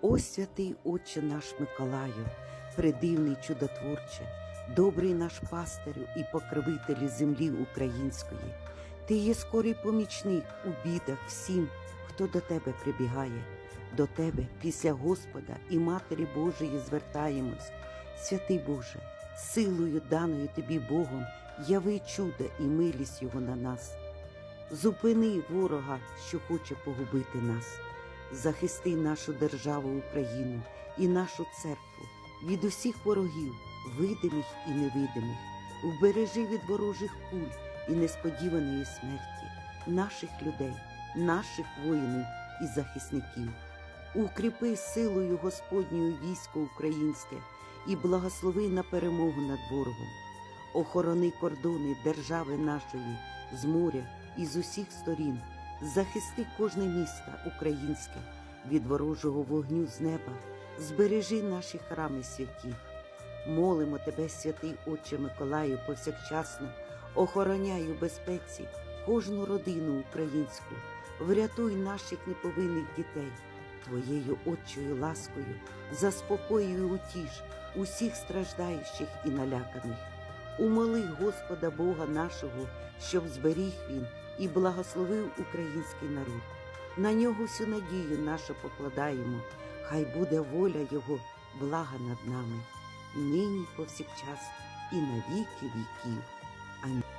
О святий Отче наш Миколаю, придивний чудотворче, добрий наш пастирю і покровителю землі української. Ти є скорий помічник у бідах всім, хто до тебе прибігає. До тебе після Господа і Матері Божої звертаємось. Святий Боже, силою даною тобі Богом, яви чудо і милість Його на нас. Зупини ворога, що хоче погубити нас. Захисти нашу державу Україну і нашу церкву від усіх ворогів, видимих і невидимих, вбережи від ворожих куль і несподіваної смерті наших людей, наших воїнів і захисників. Укріпи силою Господньою військо українське і благослови на перемогу над ворогом. Охорони кордони держави нашої з моря і з усіх сторін. Захисти кожне місто українське від ворожого вогню з неба, збережи наші храми святі. Молимо тебе, святий Отче Миколаю, повсякчасно, охороняй у безпеці кожну родину українську, врятуй наших неповинних дітей, твоєю отчою ласкою, заспокоюй утіш усіх страждаючих і наляканих. Умоли Господа Бога нашого, щоб зберіг він і благословив український народ. На нього всю надію нашу покладаємо, хай буде воля Його, блага над нами, нині повсякчас, і на віки віків. Амінь.